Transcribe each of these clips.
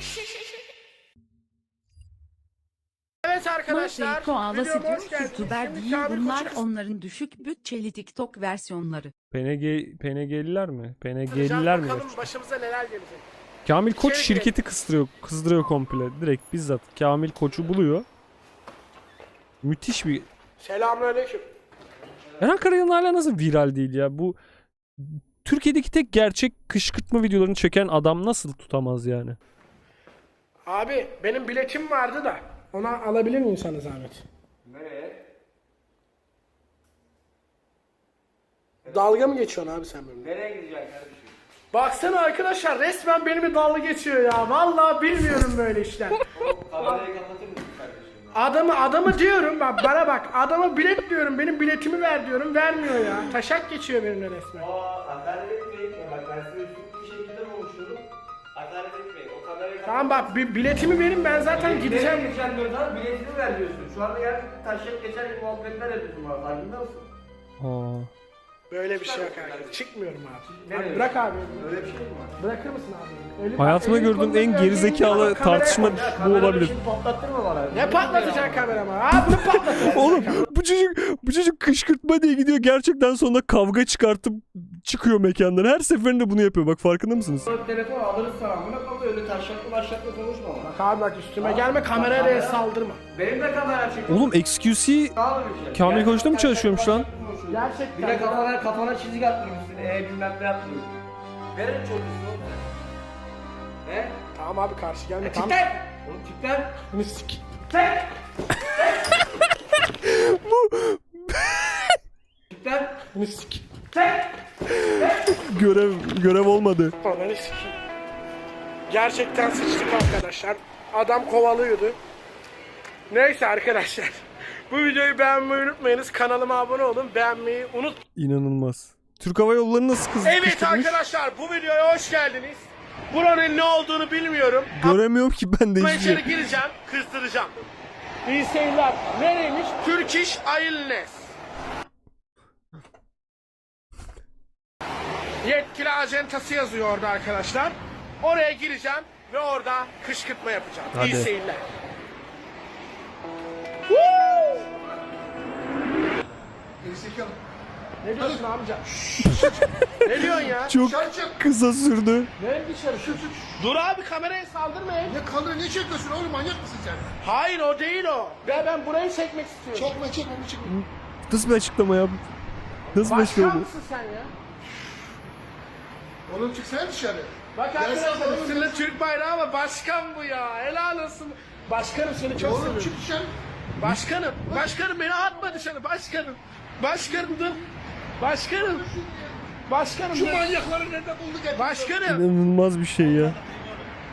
Evet arkadaşlar. Koalası videoma hoş ki geldiniz. Şimdi değil Kamil bunlar onların düşük bütçeli TikTok versiyonları. PNG, PNG'liler mi? PNG'liler mi? Bakalım başımıza neler gelecek. Kamil Koç İçeri şirketi kıstırıyor, kızdırıyor komple. Direkt bizzat Kamil Koç'u buluyor. Müthiş bir... Selamünaleyküm. Eren Karayal'ın hala nasıl viral değil ya? Bu Türkiye'deki tek gerçek kışkırtma videolarını çeken adam nasıl tutamaz yani? Abi benim biletim vardı da ona alabilir miyim sana zahmet? Nereye? Dalga mı geçiyorsun abi sen benimle? Nereye gideceksin kardeşim? Baksana arkadaşlar resmen benimle dalga geçiyor ya. Vallahi bilmiyorum böyle işler. Kamerayı kapatır mısın kardeşim? Adamı adamı diyorum bak bana bak adama bilet diyorum benim biletimi ver diyorum vermiyor ya. Taşak geçiyor benimle resmen. Aa, hakaret etmeyin. Bak ben size Tamam bak bir biletimi verin ben zaten Nereye gideceğim. gideceksin diyor sana biletini ver diyorsun. Şu anda gel taşak geçer gibi muhabbetler yapıyorsun bana farkında mısın? Aa. Böyle bir şey yok arkadaşlar. Çıkmıyorum abi. Nereye? Abi bırak abi. Öyle bir şey mi var? Bırakır mısın abi? Ölüm- Hayatımda gördüğüm en ver, gerizekalı kameraya tartışma koy. Ya bu kamerayı olabilir. şimdi patlattırma bana. Ne patlatacaksın kamerama? Ha bunu patlat. Oğlum bu çocuk bu çocuk kışkırtma diye gidiyor gerçekten sonunda kavga çıkartıp çıkıyor mekandan. Her seferinde bunu yapıyor. Bak farkında mısınız? Telefon alırız sana. Buna kalıyor öyle taşaklı başaklı konuşma bana. Bak abi bak üstüme gelme kameraya saldırma. Benim de kamera çekiyor. Oğlum XQC Sağ bir şey. Kamil Gerçekten Koç'ta mı çalışıyormuş lan? taşaklı konuşuyor. Bir Gerçekten. de kafana, kafana çizik attırmışsın. E bilmem ne yaptırmışsın. Verin sen. He? Tamam abi karşı gelme. Tamam. Çıkar! Oğlum çıkar! Bunu sik. Çıkar! Bunu sik. Görev görev olmadı. Ananı sikeyim. Gerçekten sıçtık arkadaşlar. Adam kovalıyordu. Neyse arkadaşlar. Bu videoyu beğenmeyi unutmayınız. Kanalıma abone olun. Beğenmeyi unut. İnanılmaz. Türk Hava Yolları nasıl kız Evet arkadaşlar bu videoya hoş geldiniz. Buranın ne olduğunu bilmiyorum. Göremiyorum ki ben de hiçbir şey. içeri gireceğim, kızdıracağım. İyi seyirler. Nereymiş? Turkish Airlines. Yetkili ajantası yazıyor orada arkadaşlar. Oraya gireceğim ve orada kışkırtma yapacağım. İyi Hadi. seyirler. Woo! Ne diyorsun amca? ne diyorsun ya? Çok kısa sürdü. Ne dışarı? Dur abi kameraya saldırmayın. Ne kalır ne çekiyorsun oğlum manyak mısın sen? Hayır o değil o. Ben, ben burayı çekmek istiyorum. Çekme çekme onu çekme. Nasıl bir açıklama ya? Nasıl bir açıklama Başkan bu? mısın sen ya? Oğlum çıksana dışarı. Bak arkadaşlar üstünde Türk bayrağı ama başkan bu ya. Helal olsun. Başkanım seni çok Oğlum seviyorum. çık dışarı. Başkanım. Başkanım beni atma dışarı. Başkanım. Başkanım dur. Başkanım. Başkanım Şu dur. manyakları nerede bulduk hep? Başkanım. İnanılmaz bir şey ya.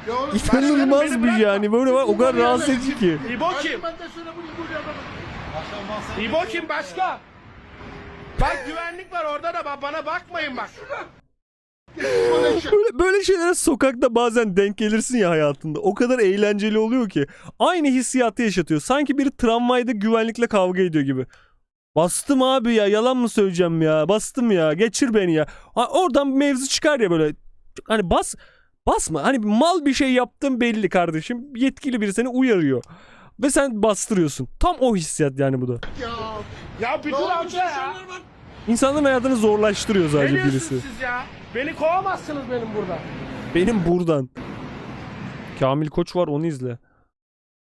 Ya oğlum İnanılmaz beni bir bırakma. yani. Böyle var o kadar rahatsız edici ki. İbo kim? De söyle bunu bu adamı. İbo kim başka? Bak güvenlik var orada da bak bana bakmayın bak. Böyle, böyle şeylere sokakta bazen denk gelirsin ya hayatında. O kadar eğlenceli oluyor ki. Aynı hissiyatı yaşatıyor. Sanki biri tramvayda güvenlikle kavga ediyor gibi. Bastım abi ya yalan mı söyleyeceğim ya bastım ya geçir beni ya. Ha, oradan bir mevzu çıkar ya böyle. Hani bas basma hani mal bir şey yaptın belli kardeşim. Yetkili biri seni uyarıyor. Ve sen bastırıyorsun. Tam o hissiyat yani bu da. Ya. Ya bir dur amca ya. İnsanların hayatını zorlaştırıyor sadece birisi. siz ya? Beni kovamazsınız benim burada. Benim buradan. Kamil Koç var onu izle.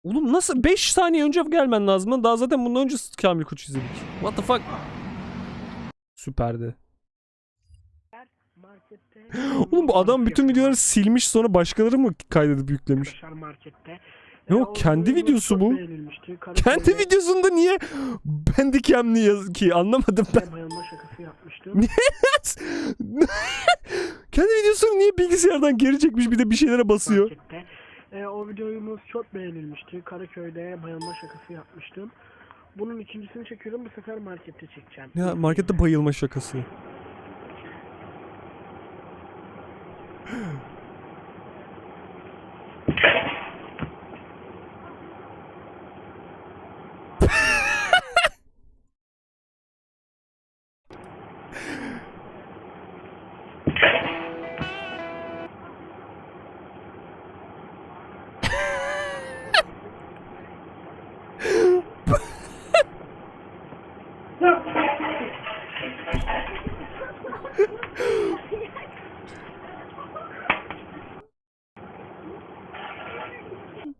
Oğlum nasıl 5 saniye önce gelmen lazım. Daha zaten bundan önce Kamil Koç izledik. What the fuck? Süperdi. Oğlum bu adam bütün videoları silmiş sonra başkaları mı kaydedip yüklemiş? O, Ee, kendi videosu bu. Kendi videosunda niye Bandicam'li yaz ki anlamadım ben. Yapmıştım. Kendi videosunu niye bilgisayardan geri çekmiş bir de bir şeylere basıyor. markette. Ee, o videomuz çok beğenilmişti. Karaköy'de bayılma şakası yapmıştım. Bunun ikincisini çekiyorum. Bu sefer markette çekeceğim. Ya markette bayılma şakası.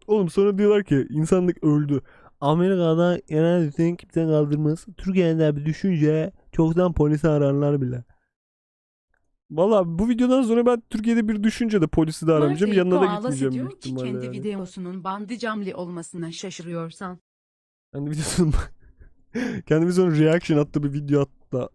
Oğlum sonra diyorlar ki insanlık öldü. Amerika'da genel düzen kimse kaldırmaz. Türkiye'de bir düşünce çoktan polisi ararlar bile. Valla bu videodan sonra ben Türkiye'de bir düşünce de polisi de aramayacağım. Marfey Yanına da gitmeyeceğim diyor büyük ki ihtimalle kendi yani. videosunun bandı camlı olmasına şaşırıyorsan. Kendi videosunun kendi videosunun reaction attığı bir video hatta